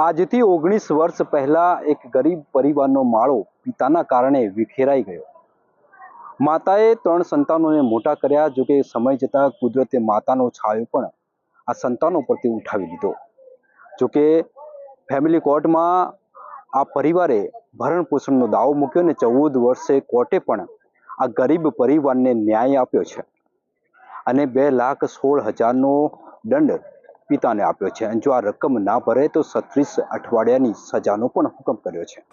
આજથી ઓગણીસ વર્ષ પહેલા એક ગરીબ પરિવારનો માળો પિતાના કારણે વિખેરાઈ ગયો. માતાએ ત્રણ સંતાનોને મોટા કર્યા જોકે સમય જતાં કુદરતે માતાનો છાયો પણ આ સંતાનો પરથી ઉઠાવી લીધો. જોકે ફેમિલી કોર્ટમાં આ પરિવારે ભરણ પોષણનો દાવો મૂક્યો ને ચૌદ વર્ષે કોર્ટે પણ આ ગરીબ પરિવારને ન્યાય આપ્યો છે. અને બે લાખ સોળ હજારનો દંડ પિતાને આપ્યો છે. અને જો આ રકમ ના ભરે તો છત્રીસ અઠવાડિયાની સજાનો પણ હુકમ કર્યો છે.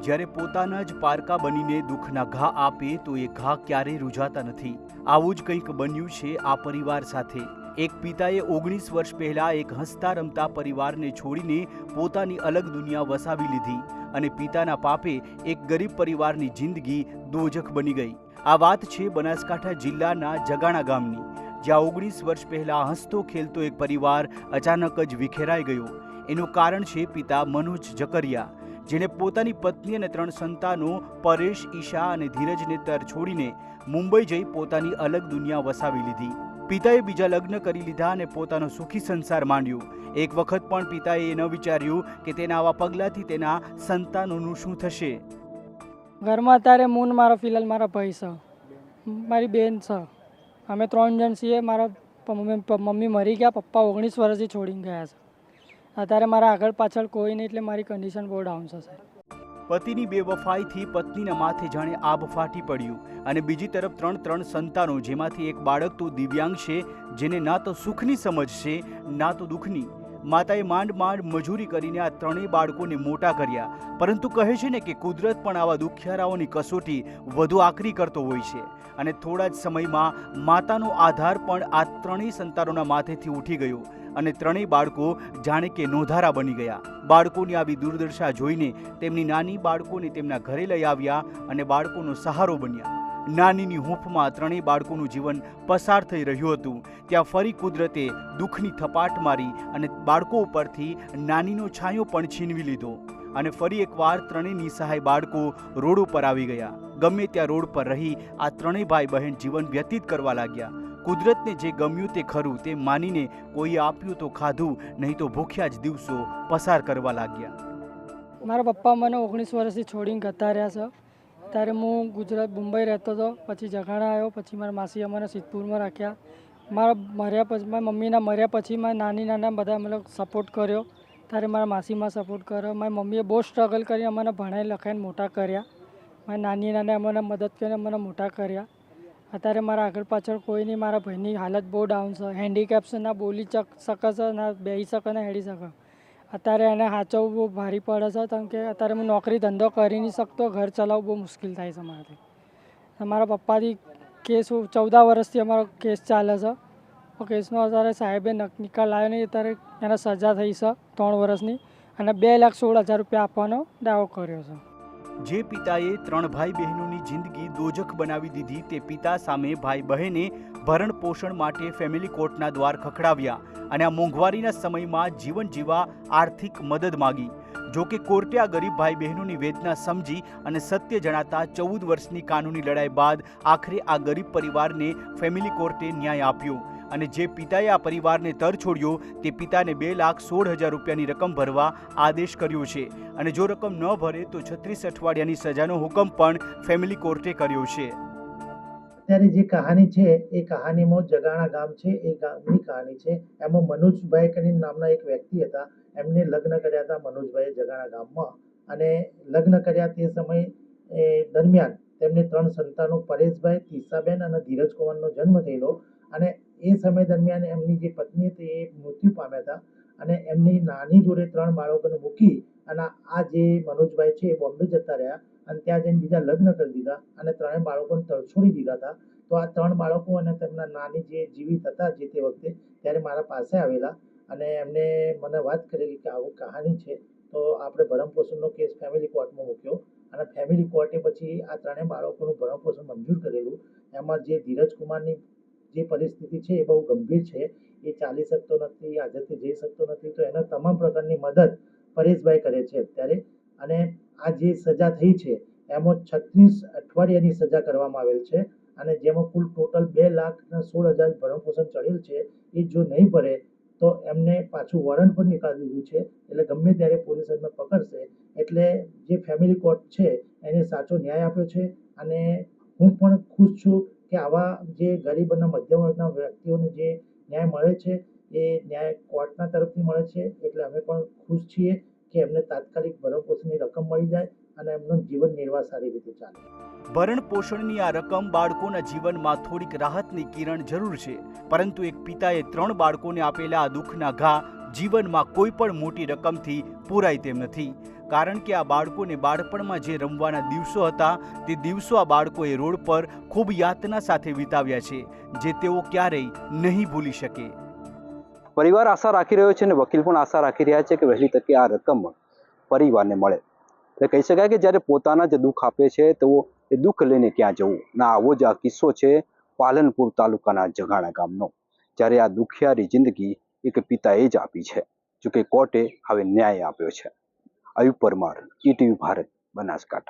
જ્યારે પોતાના જ પારકા બનીને દુઃખના ઘા આપે તો એ ઘા ક્યારેય રૂઝાતા નથી. આવું જ કંઈક બન્યું છે આ પરિવાર સાથે. એક પિતાએ ઓગણીસ વર્ષ પહેલા એક હસતા રમતા પરિવારને છોડીને પોતાની અલગ દુનિયા વસાવી લીધી અને પિતાના પાપે એક ગરીબ પરિવારની જિંદગી દોજખ બની ગઈ. આ વાત છે બનાસકાંઠા જિલ્લાના જગાણા ગામની. જ્યાં ઓગણીસ વર્ષ પહેલા હસતો ખેલતો એક પરિવાર અચાનક જ વિખેરાઈ ગયો. એનું કારણ છે પિતા મનોજ જકરિયા, જેણે પોતાની પત્ની અને ત્રણ સંતાનો પરેશ, ઈશા અને ધીરજને તર છોડીને મુંબઈ જઈ પોતાની અલગ દુનિયા વસાવી લીધી. પિતાએ બીજા લગ્ન કરી લીધા અને પોતાનો સુખી સંસાર માંડ્યો. એક વખત પણ પિતાએ એ ન વિચાર્યું કે તેના આવા પગલાંથી તેના સંતાનોનું શું થશે. ઘરમાં અત્યારે મૂન મારો, ફિલહાલ મારા ભાઈ છે. મારી બેન છે. અમે ત્રણ જણ છીએ. મારા મમ્મી મરી ગયા. પપ્પા ઓગણીસ વર્ષથી છોડીને ગયા છે. અત્યારે મારા આગળ પાછળ કોઈ નહીં એટલે મારી કન્ડિશન બહુ ડાઉન છે સાહેબ. પતિની બેવફાઈથી પત્નીના માથે જાણે આબ ફાટી પડ્યું અને બીજી તરફ ત્રણ ત્રણ સંતાનો, જેમાંથી એક બાળક તો દિવ્યાંગ છે, જેને ના તો સુખની સમજ છે, ના તો દુઃખની માતાએ માંડ માંડ મજૂરી કરીને આ ત્રણેય બાળકોને મોટા કર્યા. પરંતુ કહે છે ને કે કુદરત પણ આવા દુખિયારાઓની કસોટી વધુ આકરી કરતો હોય છે. અને થોડા જ સમયમાં માતાનો આધાર પણ આ ત્રણેય સંતાનોના માથેથી ઉઠી ગયો અને ત્રણેય બાળકો જાણે કે નોંધારા બની ગયા. બાળકોની આવી દુર્દશા જોઈને તેમની નાની બાળકોને તેમના ઘરે લઈ આવ્યા અને બાળકોનો સહારો બન્યા. નાનીની હૂંફમાં ત્રણેય બાળકોનું જીવન પસાર થઈ રહ્યું હતું. ત્યાં ફરી કુદરતે દુઃખની થપાટ મારી અને બાળકો ઉપરથી નાનીનો છાંયો પણ છીનવી લીધો. અને ફરી એકવાર ત્રણેય નિસહાય બાળકો રોડ ઉપર આવી ગયા. ગમે ત્યાં રોડ પર રહી આ ત્રણેય ભાઈ બહેન જીવન વ્યતીત કરવા લાગ્યા. કુદરતને જે ગમ્યું તે ખરું, તે માનીને કોઈએ આપ્યું તો ખાધું, નહીં તો ભૂખ્યા જ દિવસો પસાર કરવા લાગ્યા. મારા પપ્પા મને ઓગણીસ વર્ષથી છોડીને જતા રહ્યા છે. ત્યારે હું ગુજરાત મુંબઈ રહેતો હતો, પછી જગાણા આવ્યો, પછી મારા માસી અમને સિદ્ધપુરમાં રાખ્યા. મારા મર્યા પછી, મારા મમ્મીના મર્યા પછી મારા નાની નાના બધા મતલબ સપોર્ટ કર્યો. ત્યારે મારા માસીમાં સપોર્ટ કર્યો. મારી મમ્મીએ બહુ સ્ટ્રગલ કરી, અમને ભણાઈ લખાઈને મોટા કર્યા. મારી નાની નાની અમને મદદ કરીને અમને મોટા કર્યા. અત્યારે મારા આગળ પાછળ કોઈ નહીં, મારા ભાઈની હાલત બહુ ડાઉન છે. હેન્ડીકેપ છે ના બોલી ચક શકે છે ના બેસી શકે ના, હેડી શકે. અત્યારે એને સાચવવું બહુ ભારી પડે છે, કારણ કે અત્યારે હું નોકરી ધંધો કરી નહીં શકતો, ઘર ચલાવવું બહુ મુશ્કેલ થાય છે મારાથી. અમારા પપ્પાથી કેસ ચૌદા વર્ષથી અમારો કેસ ચાલે છે. કેસનો અત્યારે સાહેબે નક નિકાલ આવ્યો નહીં, અત્યારે એને સજા થઈ છે ત્રણ વર્ષની અને બે લાખ સોળ હજાર રૂપિયા આપવાનો દાવો કર્યો છે. જે પિતાએ ત્રણ ભાઈ બહેનોની જિંદગી દોજખ બનાવી દીધી તે પિતા સામે ભાઈ બહેને ભરણ પોષણ માટે ફેમિલી કોર્ટના દ્વાર ખખડાવ્યા અને આ મોંઘવારીના સમયમાં જીવન જીવા આર્થિક મદદ માગી. જોકે કોર્ટે આ ગરીબ ભાઈ બહેનોની વેદના સમજી અને સત્ય જણાતા ચૌદ વર્ષની કાનૂની લડાઈ બાદ આખરે આ ગરીબ પરિવારને ફેમિલી કોર્ટે ન્યાય આપ્યો. અને જે પિતાએ આ પરિવારને તર છોડ્યો, તે પિતાને બે લાખ સોળ હજાર રૂપિયાની રકમ ભરવા આદેશ કર્યો છે. અને જો રકમ ન ભરે, તો છત્રીસ અઠવાડિયાની સજાનો હુકમ પણ ફેમિલી કોર્ટે કર્યો છે. અત્યારે જે કહાની છે, એ કહાનીમાં જગાણા ગામ છે, એ ગામની કહાની છે. એમાં મનોજભાઈ કરીને નામના એક વ્યક્તિ હતા. એમને લગ્ન કર્યા હતા મનોજભાઈએ જગાણા ગામમાં. અને લગ્ન કર્યા તે સમય, એ દરમિયાન તેમને ત્રણ સંતાનો પરેશભાઈ, તીસાબેન અને ધીરજ કુમારનો જન્મ થયેલો. અને એ સમય દરમિયાન એમની જે પત્ની હતી એ મૃત્યુ પામ્યા હતા અને એમની નાની જોડે ત્રણ બાળકોને મૂકી અને આ જે મનોજભાઈ છે એ બોમ્બે જતા રહ્યા અને ત્યાં જઈને બીજા લગ્ન કરી દીધા અને ત્રણેય બાળકોને તરછોડી દીધા હતા. તો આ ત્રણ બાળકો અને તેમના નાની જે જીવિત હતા જે તે વખતે ત્યારે મારા પાસે આવેલા અને એમને મને વાત કરેલી કે આવું કહાની છે તો આપણે ભરણપોષણનો કેસ ફેમિલી કોર્ટમાં મૂક્યો અને ફેમિલી કોર્ટે પછી આ ત્રણેય બાળકોનું ભરણપોષણ મંજૂર કરેલું. એમાં જે ધીરજ કુમારની જે પરિસ્થિતિ છે એ બહુ ગંભીર છે. એ ચાલી શકતો નથી હાજરથી જઈ શકતો નથી. તો એના તમામ પ્રકારની મદદ પરેશભાઈ કરે છે અત્યારે. અને આ જે સજા થઈ છે, એમાં છત્રીસ અઠવાડિયાની સજા કરવામાં આવેલ છે. અને જેમાં કુલ ટોટલ બે લાખ સોળ હજાર ભરણપોષણ ચડેલ છે. એ જો નહીં ભરે, તો એમને પાછું વોરંટ પણ નીકાળી દીધું છે. એટલે ગમે ત્યારે પોલીસ એમને પકડશે, એટલે જે ફેમિલી કોર્ટ છે, એને સાચો ન્યાય આપ્યો છે. અને હું પણ ખુશ છું કે આવા જે ગરીબ અને મધ્યમ વર્ગના વ્યક્તિઓને જે ન્યાય મળે છે, એ ન્યાય કોર્ટના તરફથી મળે છે. એટલે અમે પણ ખુશ છીએ કે એમને તાત્કાલિક ભરણપોષણની રકમ મળી જાય અને એમનું જીવન નિર્વાહ સારી રીતે ચાલે. ભરણ પોષણની આ રકમ બાળકોના જીવનમાં થોડીક રાહતની કિરણ જરૂર છે. પરંતુ એક પિતાએ ત્રણ બાળકોને આપેલા આ દુઃખના ઘા જીવનમાં કોઈ પણ મોટી રકમથી પૂરાય તેમ નથી. કારણ કે આ બાળકોને બાળપણમાં જે રમવાના દિવસો હતા, તે દિવસો આ બાળકોએ રોડ પર ખૂબ યાતના સાથે વિતાવ્યા છે, જે તેઓ ક્યારેય નહીં ભૂલી શકે. પરિવાર આશા રાખી રહ્યો છે અને વકીલ પણ આશા રાખી રહ્યા છે કે વહેલી તકે આ રકમ પરિવારને મળે. એટલે કહી શકાય કે જ્યારે પોતાના જે દુઃખ આપે છે તેઓ એ દુઃખ લઈને ક્યાં જવું? ના આવો જ આ કિસ્સો છે પાલનપુર તાલુકાના જગાણા ગામનો, જ્યારે આ દુખિયારી જિંદગી એક પિતાએ જ આપી છે, જોકે કોર્ટે હવે ન્યાય આપ્યો છે. અયુબ પરમાર ઈટીવી ભારત બનાસકાંઠા.